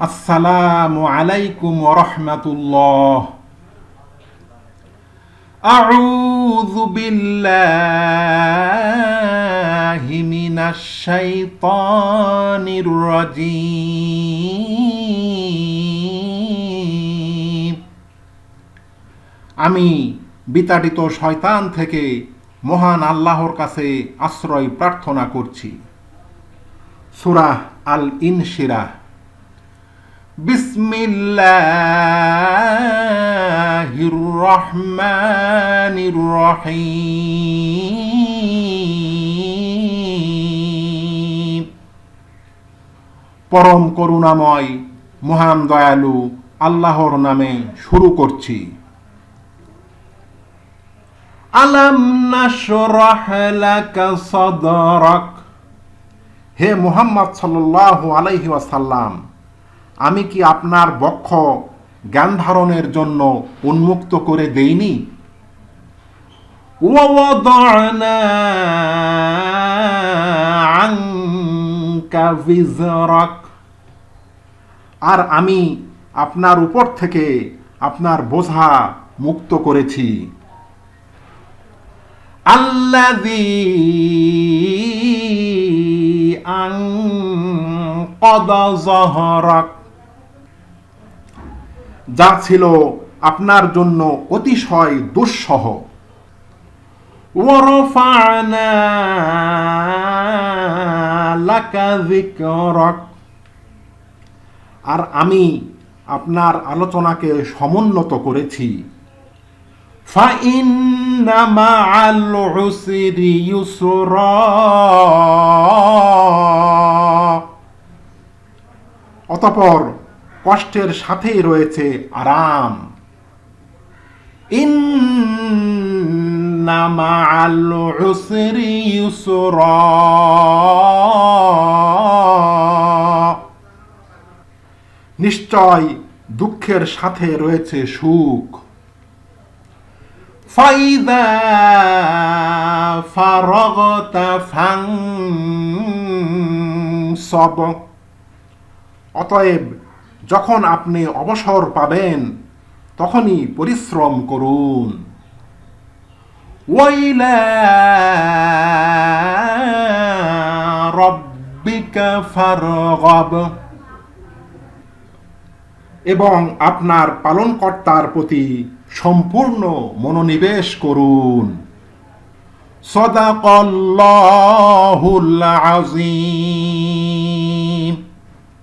আসসালামু আলাইকুম রহমতুল্লাহ أعوذ بالله من الشيطان الرجيم আমি বিতাড়িত শয়তান থেকে মহান আল্লাহর কাছে আশ্রয় প্রার্থনা করছি সুরাহ আল ইনশিরাহ বিসমিল্লাহির রহমানির রহিম পরম করুণাময়, মহান দয়ালু, আল্লাহর নামে শুরু করছি। আলাম নাশরাহ লাকা সাদরাক। হে মুহাম্মদ সাল্লাল্লাহু আলাইহি ওয়াসাল্লাম আমি কি আপনার বক্ষ জ্ঞান ধারণের জন্য উন্মুক্ত করে দেইনি ووضعنا عنك وزرك আর আমি আপনার উপর থেকে আপনার বোঝা মুক্ত করেছি الذي أنقض ظهرك যা ছিল আপনার জন্য অতিশয় দুঃসহ ورفعنا لك ذكرك আর আমি আপনার আলোচনাকে সমুন্নত করেছি فإن مع العسر يسرا অতপর কষ্টের সাথেই রয়েছে আরাম। নিশ্চয় দুঃখের সাথে রয়েছে সুখ। ফাইদা ফারগত ফাংসব অতএব যখন আপনি অবসর পাবেন, তখনই পরিশ্রম করুন। এবং আপনার পালনকর্তার প্রতি সম্পূর্ণ মনোনিবেশ করুন। সদাকল্লাহুল আজিম